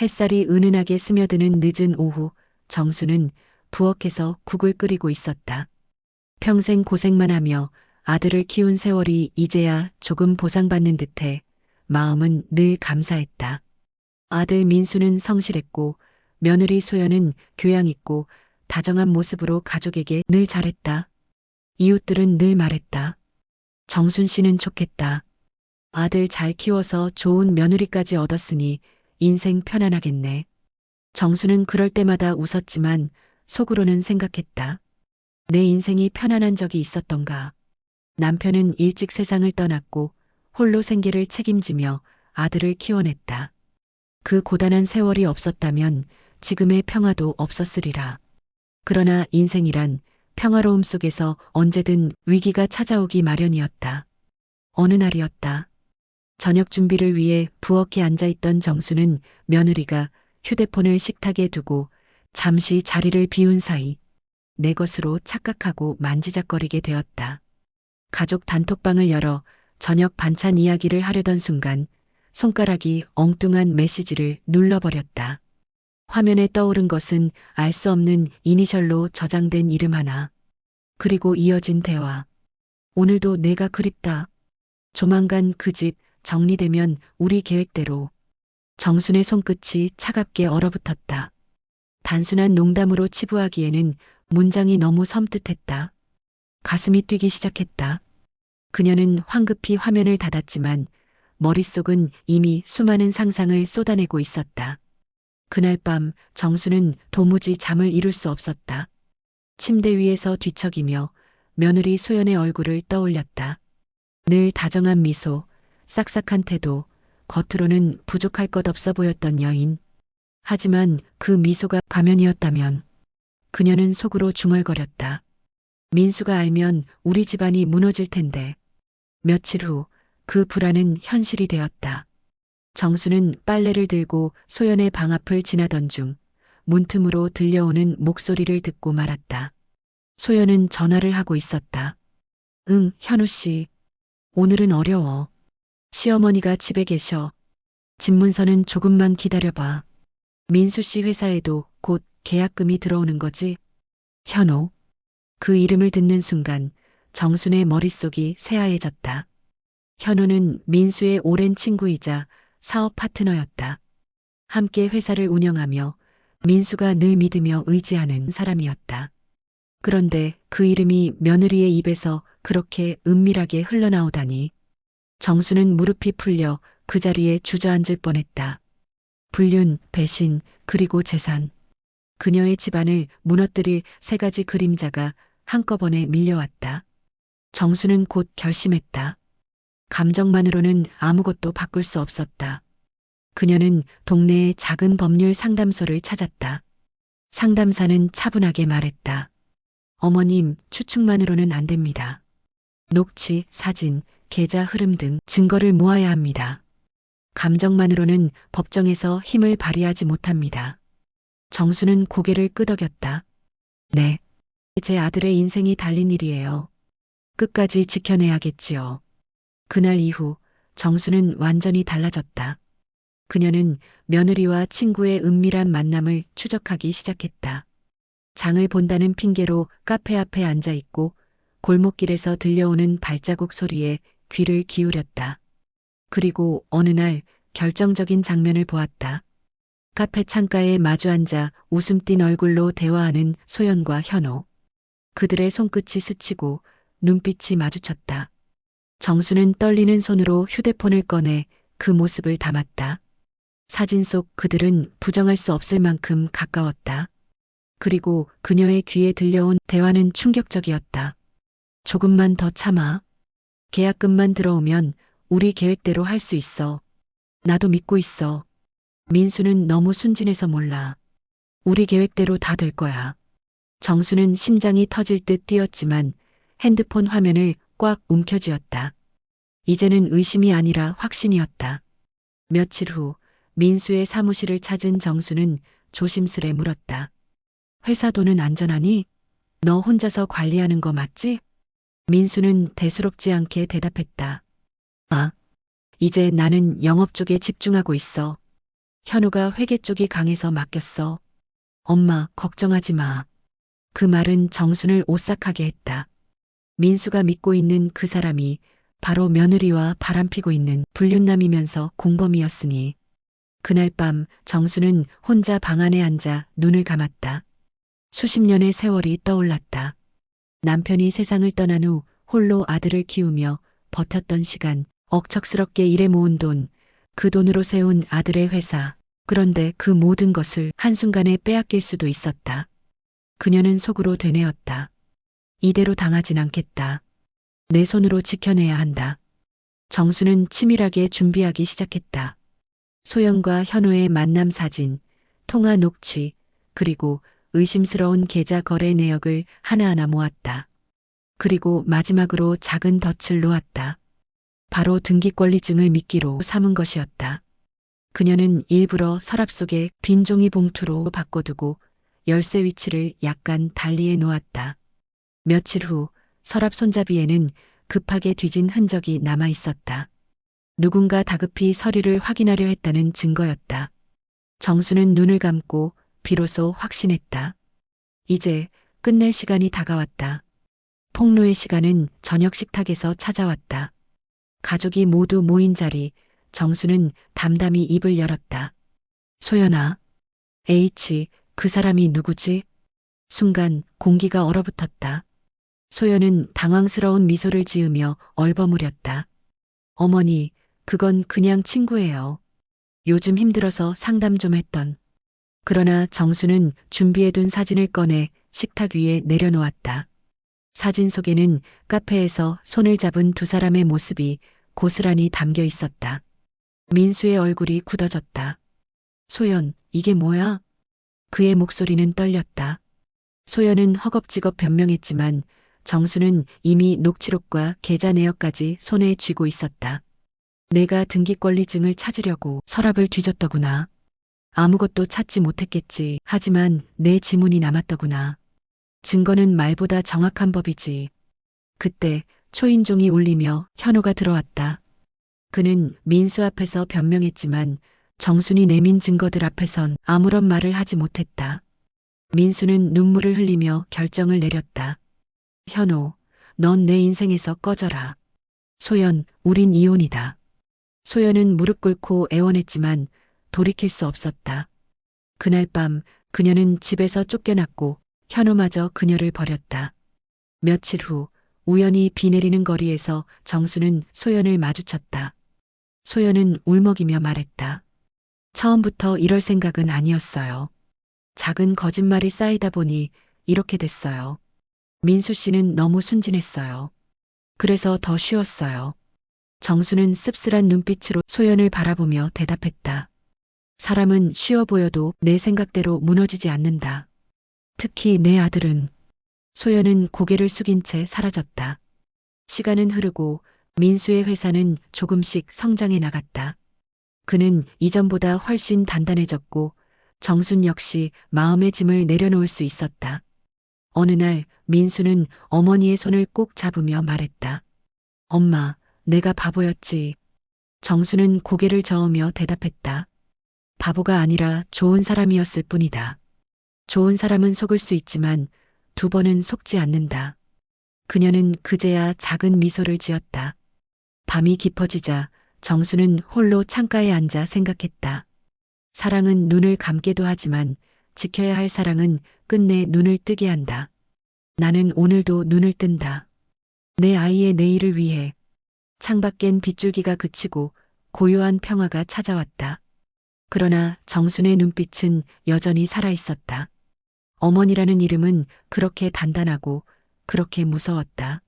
햇살이 은은하게 스며드는 늦은 오후, 정수는 부엌에서 국을 끓이고 있었다. 평생 고생만 하며 아들을 키운 세월이 이제야 조금 보상받는 듯해 마음은 늘 감사했다. 아들 민수는 성실했고 며느리 소연은 교양 있고 다정한 모습으로 가족에게 늘 잘했다. 이웃들은 늘 말했다. 정순 씨는 좋겠다. 아들 잘 키워서 좋은 며느리까지 얻었으니 인생 편안하겠네. 정수는 그럴 때마다 웃었지만 속으로는 생각했다. 내 인생이 편안한 적이 있었던가. 남편은 일찍 세상을 떠났고 홀로 생계를 책임지며 아들을 키워냈다. 그 고단한 세월이 없었다면 지금의 평화도 없었으리라. 그러나 인생이란 평화로움 속에서 언제든 위기가 찾아오기 마련이었다. 어느 날이었다. 저녁 준비를 위해 부엌에 앉아있던 정수는 며느리가 휴대폰을 식탁에 두고 잠시 자리를 비운 사이 내 것으로 착각하고 만지작거리게 되었다. 가족 단톡방을 열어 저녁 반찬 이야기를 하려던 순간 손가락이 엉뚱한 메시지를 눌러버렸다. 화면에 떠오른 것은 알 수 없는 이니셜로 저장된 이름 하나. 그리고 이어진 대화. 오늘도 내가 그립다. 조만간 그 집 정리되면 우리 계획대로. 정순의 손끝이 차갑게 얼어붙었다. 단순한 농담으로 치부하기에는 문장이 너무 섬뜩했다. 가슴이 뛰기 시작했다. 그녀는 황급히 화면을 닫았지만 머릿속은 이미 수많은 상상을 쏟아내고 있었다. 그날 밤 정수는 도무지 잠을 이룰 수 없었다. 침대 위에서 뒤척이며 며느리 소연의 얼굴을 떠올렸다. 늘 다정한 미소, 싹싹한 태도, 겉으로는 부족할 것 없어 보였던 여인. 하지만 그 미소가 가면이었다면 그녀는 속으로 중얼거렸다. 민수가 알면 우리 집안이 무너질 텐데. 며칠 후 그 불안은 현실이 되었다. 정수는 빨래를 들고 소연의 방 앞을 지나던 중 문틈으로 들려오는 목소리를 듣고 말았다. 소연은 전화를 하고 있었다. 응, 현우 씨. 오늘은 어려워. 시어머니가 집에 계셔. 집문서는 조금만 기다려봐. 민수 씨 회사에도 곧 계약금이 들어오는 거지? 현우. 그 이름을 듣는 순간 정순의 머릿속이 새하얘졌다. 현우는 민수의 오랜 친구이자 사업 파트너였다. 함께 회사를 운영하며 민수가 늘 믿으며 의지하는 사람이었다. 그런데 그 이름이 며느리의 입에서 그렇게 은밀하게 흘러나오다니 정수는 무릎이 풀려 그 자리에 주저앉을 뻔했다. 불륜, 배신, 그리고 재산. 그녀의 집안을 무너뜨릴 세 가지 그림자가 한꺼번에 밀려왔다. 정수는 곧 결심했다. 감정만으로는 아무것도 바꿀 수 없었다. 그녀는 동네의 작은 법률 상담소를 찾았다. 상담사는 차분하게 말했다. 어머님, 추측만으로는 안 됩니다. 녹취, 사진, 계좌 흐름 등 증거를 모아야 합니다. 감정만으로는 법정에서 힘을 발휘하지 못합니다. 정수는 고개를 끄덕였다. 네. 제 아들의 인생이 달린 일이에요. 끝까지 지켜내야겠지요. 그날 이후 정수는 완전히 달라졌다. 그녀는 며느리와 친구의 은밀한 만남을 추적하기 시작했다. 장을 본다는 핑계로 카페 앞에 앉아 있고 골목길에서 들려오는 발자국 소리에 귀를 기울였다. 그리고 어느 날 결정적인 장면을 보았다. 카페 창가에 마주 앉아 웃음 띤 얼굴로 대화하는 소연과 현호. 그들의 손끝이 스치고 눈빛이 마주쳤다. 정수는 떨리는 손으로 휴대폰을 꺼내 그 모습을 담았다. 사진 속 그들은 부정할 수 없을 만큼 가까웠다. 그리고 그녀의 귀에 들려온 대화는 충격적이었다. 조금만 더 참아. 계약금만 들어오면 우리 계획대로 할 수 있어. 나도 믿고 있어. 민수는 너무 순진해서 몰라. 우리 계획대로 다 될 거야. 정수는 심장이 터질 듯 뛰었지만 핸드폰 화면을 꽉 움켜쥐었다. 이제는 의심이 아니라 확신이었다. 며칠 후 민수의 사무실을 찾은 정수는 조심스레 물었다. 회사 돈은 안전하니? 너 혼자서 관리하는 거 맞지? 민수는 대수롭지 않게 대답했다. 아, 이제 나는 영업 쪽에 집중하고 있어. 현우가 회계 쪽이 강해서 맡겼어. 엄마, 걱정하지 마. 그 말은 정순을 오싹하게 했다. 민수가 믿고 있는 그 사람이 바로 며느리와 바람피고 있는 불륜남이면서 공범이었으니 그날 밤 정수는 혼자 방 안에 앉아 눈을 감았다. 수십 년의 세월이 떠올랐다. 남편이 세상을 떠난 후 홀로 아들을 키우며 버텼던 시간, 억척스럽게 일해 모은 돈, 그 돈으로 세운 아들의 회사. 그런데 그 모든 것을 한순간에 빼앗길 수도 있었다. 그녀는 속으로 되뇌었다. 이대로 당하진 않겠다. 내 손으로 지켜내야 한다. 정수는 치밀하게 준비하기 시작했다. 소영과 현우의 만남 사진, 통화 녹취, 그리고 의심스러운 계좌 거래 내역을 하나하나 모았다. 그리고 마지막으로 작은 덫을 놓았다. 바로 등기권리증을 미끼로 삼은 것이었다. 그녀는 일부러 서랍 속에 빈 종이 봉투로 바꿔두고 열쇠 위치를 약간 달리해 놓았다. 며칠 후 서랍 손잡이에는 급하게 뒤진 흔적이 남아 있었다. 누군가 다급히 서류를 확인하려 했다는 증거였다. 정수는 눈을 감고 비로소 확신했다. 이제 끝낼 시간이 다가왔다. 폭로의 시간은 저녁 식탁에서 찾아왔다. 가족이 모두 모인 자리, 정수는 담담히 입을 열었다. 소연아, H, 그 사람이 누구지? 순간 공기가 얼어붙었다. 소연은 당황스러운 미소를 지으며 얼버무렸다. 어머니, 그건 그냥 친구예요. 요즘 힘들어서 상담 좀 했던. 그러나 정수는 준비해둔 사진을 꺼내 식탁 위에 내려놓았다. 사진 속에는 카페에서 손을 잡은 두 사람의 모습이 고스란히 담겨 있었다. 민수의 얼굴이 굳어졌다. 소연, 이게 뭐야? 그의 목소리는 떨렸다. 소연은 허겁지겁 변명했지만 정수는 이미 녹취록과 계좌 내역까지 손에 쥐고 있었다. 내가 등기권리증을 찾으려고 서랍을 뒤졌더구나. 아무것도 찾지 못했겠지. 하지만 내 지문이 남았더구나. 증거는 말보다 정확한 법이지. 그때 초인종이 울리며 현우가 들어왔다. 그는 민수 앞에서 변명했지만 정순이 내민 증거들 앞에선 아무런 말을 하지 못했다. 민수는 눈물을 흘리며 결정을 내렸다. 현우, 넌내 인생에서 꺼져라. 소연, 우린 이혼이다. 소연은 무릎 꿇고 애원했지만 돌이킬 수 없었다. 그날 밤 그녀는 집에서 쫓겨났고 현우마저 그녀를 버렸다. 며칠 후 우연히 비 내리는 거리에서 정수는 소연을 마주쳤다. 소연은 울먹이며 말했다. 처음부터 이럴 생각은 아니었어요. 작은 거짓말이 쌓이다 보니 이렇게 됐어요. 민수 씨는 너무 순진했어요. 그래서 더 쉬웠어요. 정수는 씁쓸한 눈빛으로 소연을 바라보며 대답했다. 사람은 쉬워 보여도 내 생각대로 무너지지 않는다. 특히 내 아들은 소연은 고개를 숙인 채 사라졌다. 시간은 흐르고 민수의 회사는 조금씩 성장해 나갔다. 그는 이전보다 훨씬 단단해졌고 정순 역시 마음의 짐을 내려놓을 수 있었다. 어느 날 민수는 어머니의 손을 꼭 잡으며 말했다. 엄마, 내가 바보였지. 정수는 고개를 저으며 대답했다. 바보가 아니라 좋은 사람이었을 뿐이다. 좋은 사람은 속을 수 있지만 두 번은 속지 않는다. 그녀는 그제야 작은 미소를 지었다. 밤이 깊어지자 정수는 홀로 창가에 앉아 생각했다. 사랑은 눈을 감게도 하지만 지켜야 할 사랑은 끝내 눈을 뜨게 한다. 나는 오늘도 눈을 뜬다. 내 아이의 내일을 위해 창밖엔 빗줄기가 그치고 고요한 평화가 찾아왔다. 그러나 정순의 눈빛은 여전히 살아있었다. 어머니라는 이름은 그렇게 단단하고 그렇게 무서웠다.